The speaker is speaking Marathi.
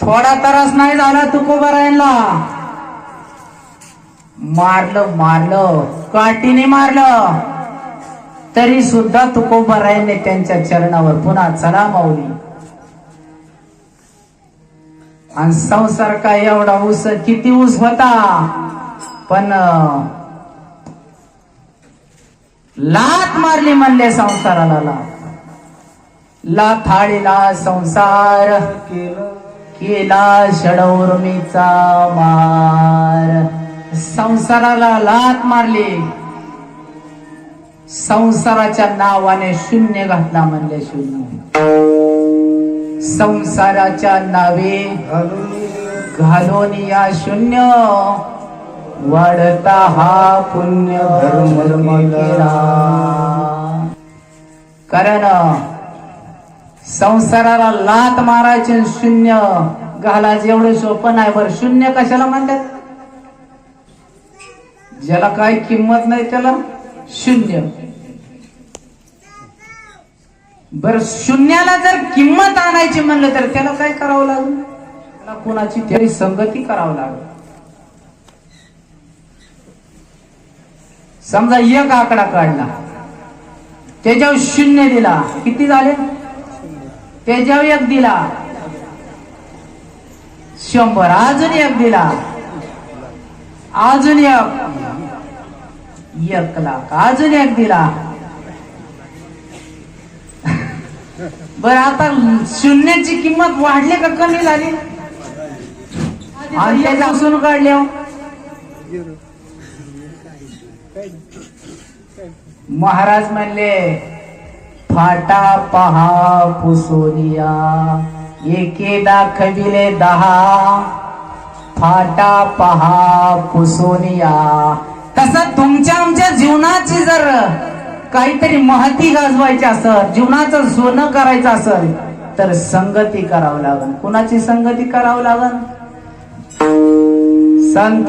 थोडा त्रास नाही झाला तुकोबरायला मारलं मारलं. काठीने मारलं. तरी सुद्धा तुकोबरायने त्यांच्या चरणावर पुन्हा चला मावली आणि संसार काय एवढा ऊस किती ऊस होता? पण लात मारली म्हणले संसाराला लात. लाथाळीला संसार केलं. षडौर्मीचा मार. संसाराला लात मारली. संसाराच्या नावाने शून्य घातला म्हणले शून्य. संसाराच्या नावे घालून या शून्य. वाढता हा पुण्य धर्म कारण संसाराला लात मारायचे शून्य घालायचं. एवढं सोपं नाही बरं. शून्य कशाला म्हणतात? ज्याला काय किंमत नाही त्याला शून्य. बर शून्याला जर किंमत आणायची म्हणलं तर त्याला काय करावं लागेल? त्याला कोणाची तरी संगती करावं लागेल. समजा एक आकडा काढला. त्याच्यावर शून्य दिला. किती झाले? त्याच्यावर एक दिला. शंभर अजून एक दिला. अजून एक. एक लाख अजून एक दिला. बर आता शून्याची किंमत वाढली का कमी झाली? आणि असून काढले महाराज म्हणले फाटा पहा पुसोनिया एके दाखविले दहा. फाटा पहा पुसोनिया. तसं तुमच्या आमच्या जीवनाची जर काहीतरी महती गाजवायची असेल जीवनाचं सोनं करायचं असेल तर संगती करावं लागन. कुणाची संगती करावं लागन? संत